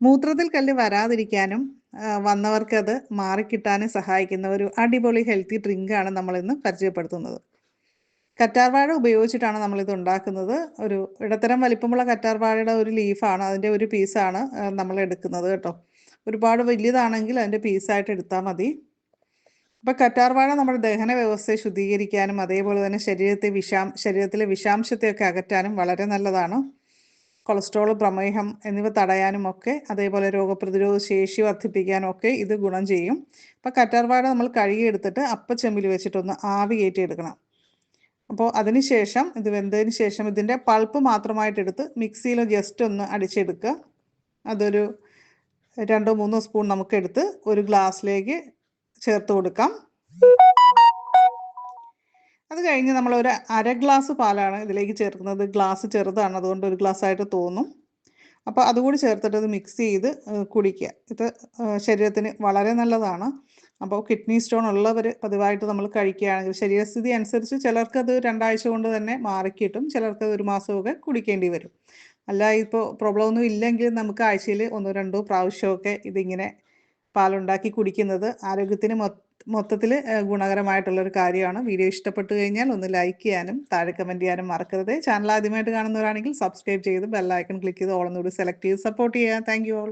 മൂത്രത്തിൽ കല്ല് വരാതിരിക്കാനും വന്നവർക്ക് അത് മാറിക്കിട്ടാനും സഹായിക്കുന്ന ഒരു അടിപൊളി ഹെൽത്തി ഡ്രിങ്ക് ആണ് നമ്മൾ ഇന്ന് പരിചയപ്പെടുത്തുന്നത്. കറ്റാർവാഴ ഉപയോഗിച്ചിട്ടാണ് നമ്മളിത് ഉണ്ടാക്കുന്നത്. ഒരു ഇടത്തരം വലിപ്പമുള്ള കറ്റാർവാഴയുടെ ഒരു ലീഫാണ് അതിന്റെ ഒരു പീസാണ് നമ്മൾ എടുക്കുന്നത് കേട്ടോ. ഒരുപാട് വലിയതാണെങ്കിൽ അതിന്റെ പീസായിട്ട് എടുത്താൽ മതി. അപ്പം കറ്റാർവാഴ നമ്മുടെ ദഹന വ്യവസ്ഥയെ ശുദ്ധീകരിക്കാനും അതേപോലെ തന്നെ ശരീരത്തെ വിഷാം ശരീരത്തിലെ വിഷാംശത്തെയൊക്കെ അകറ്റാനും വളരെ നല്ലതാണ്. കൊളസ്ട്രോൾ പ്രമേഹം എന്നിവ തടയാനും ഒക്കെ അതേപോലെ രോഗപ്രതിരോധ ശേഷി വർദ്ധിപ്പിക്കാനും ഒക്കെ ഇത് ഗുണം ചെയ്യും. അപ്പോൾ കറ്റാർവാഴ നമ്മൾ കഴുകി കഴുകിയെടുത്തിട്ട് അപ്പച്ചെമ്പിൽ വെച്ചിട്ടൊന്ന് ആവി കയറ്റിയെടുക്കണം. അപ്പോൾ അതിനുശേഷം ഇത് വെന്തതിന് ശേഷം ഇതിന്റെ പൾപ്പ് മാത്രമായിട്ട് എടുത്ത് മിക്സിയിൽ ജസ്റ്റ് ഒന്ന് അടിച്ചെടുക്കുക. അതൊരു രണ്ടോ മൂന്നോ സ്പൂൺ നമുക്ക് എടുത്ത് ഒരു ഗ്ലാസ്സിലേക്ക് ചേർത്ത് കൊടുക്കാം. കഴിഞ്ഞ് നമ്മൾ ഒരു അര ഗ്ലാസ് പാലാണ് ഇതിലേക്ക് ചേർക്കുന്നത്. ഗ്ലാസ് ചെറുതാണ് അതുകൊണ്ട് ഒരു ഗ്ലാസ് ആയിട്ട് തോന്നും. അപ്പോൾ അതുകൂടി ചേർത്തിട്ട് ഇത് മിക്സ് ചെയ്ത് കുടിക്കുക. ഇത് ശരീരത്തിന് വളരെ നല്ലതാണ്. അപ്പോൾ കിഡ്നി സ്റ്റോൺ ഉള്ളവർ പതിവായിട്ട് നമ്മൾ കഴിക്കുകയാണെങ്കിൽ ശരീരസ്ഥിതി അനുസരിച്ച് ചിലർക്ക് അത് രണ്ടാഴ്ച കൊണ്ട് തന്നെ മാറിക്കിട്ടും. ചിലർക്ക് ഒരു മാസമൊക്കെ കുടിക്കേണ്ടി വരും. അല്ല ഇപ്പോൾ പ്രോബ്ലം ഒന്നും ഇല്ലെങ്കിൽ നമുക്ക് ആഴ്ചയിൽ ഒന്നോ രണ്ടോ പ്രാവശ്യമൊക്കെ ഇതിങ്ങനെ പാലുണ്ടാക്കി കുടിക്കുന്നത്. ആരോഗ്യത്തിന് മൊ- മൊത്തത്തിൽ ഗുണകരമായിട്ടുള്ള ഒരു കാര്യമാണ്. വീഡിയോ ഇഷ്ടപ്പെട്ടു കഴിഞ്ഞാൽ ഒന്ന് ലൈക്ക് ചെയ്യാനും താഴെ കമന്റ് ചെയ്യാനും മറക്കരുത്. ചാനൽ ആദ്യമായിട്ട് കാണുന്നവരാണെങ്കിൽ സബ്സ്ക്രൈബ് ചെയ്ത് ബെല്ലൈക്കൺ ക്ലിക്ക് ചെയ്ത് ഓളൊന്നുകൂടി സെലക്ട് ചെയ്ത് സപ്പോർട്ട് ചെയ്യുക. Thank you all.